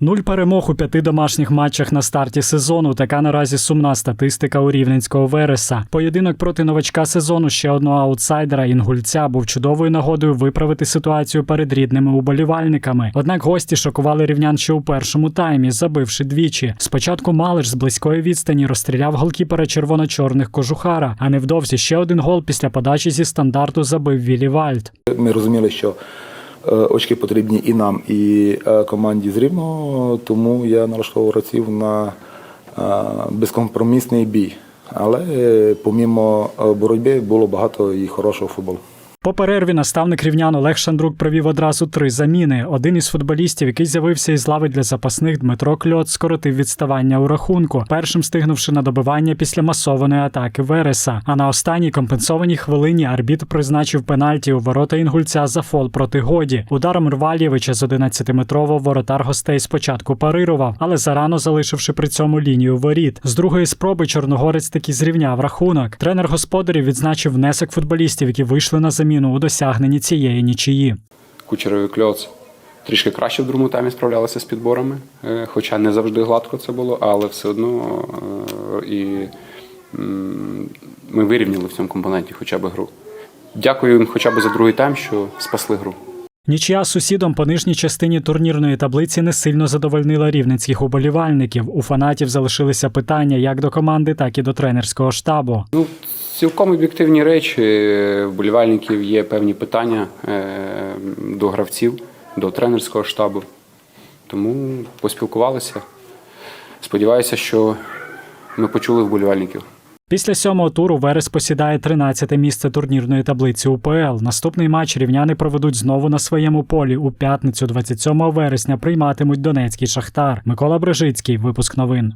Нуль перемог у п'яти домашніх матчах на старті сезону. Така наразі сумна статистика у рівненського Вереса. Поєдинок проти новачка сезону ще одного аутсайдера інгульця був чудовою нагодою виправити ситуацію перед рідними уболівальниками. Однак гості шокували рівнян ще у першому таймі, забивши двічі. Спочатку Малиш з близької відстані розстріляв голкіпера червоно-чорних кожухара, а невдовзі ще один гол після подачі зі стандарту забив Вілі Вальд. Ми розуміли, що очки потрібні і нам, і е, команді з Рівного, тому я налаштовував гравців на е, безкомпромісний бій. Але е, помімо е, боротьби було багато і хорошого футболу. По перерві наставник рівнян Олег Шандрук провів одразу три заміни. Один із футболістів, який з'явився із лави для запасних, Дмитро Кльот, скоротив відставання у рахунку, першим стигнувши на добивання після масованої атаки Вереса. А на останній компенсованій хвилині арбітр призначив пенальті у ворота інгульця за фол проти годі. Ударом Рвалєвича з 11-метрового воротар гостей спочатку парирував, але зарано залишивши при цьому лінію воріт. З другої спроби чорногорець таки зрівняв рахунок. Тренер господарів відзначив внесок футболістів, які вийшли на заміну у досягненні цієї нічиї. Кучеров і Кльоц трішки краще в другому таймі справлялися з підборами, е, хоча не завжди гладко це було, але все одно е, і ми вирівняли в цьому компоненті хоча б гру. Дякую їм хоча б за другий тайм, що спасли гру. Нічия з сусідом по нижній частині турнірної таблиці не сильно задовольнила рівненських уболівальників. У фанатів залишилися питання як до команди, так і до тренерського штабу. Ну, цілком об'єктивні речі. В болівальників є певні питання е, до гравців, до тренерського штабу. Тому поспілкувалися. Сподіваюся, що ми почули вболівальників. Після сьомого туру Верес посідає 13-те місце турнірної таблиці УПЛ. Наступний матч рівняни проведуть знову на своєму полі. У п'ятницю, 27 вересня, прийматимуть Донецький Шахтар. Микола Брежицький, випуск новин.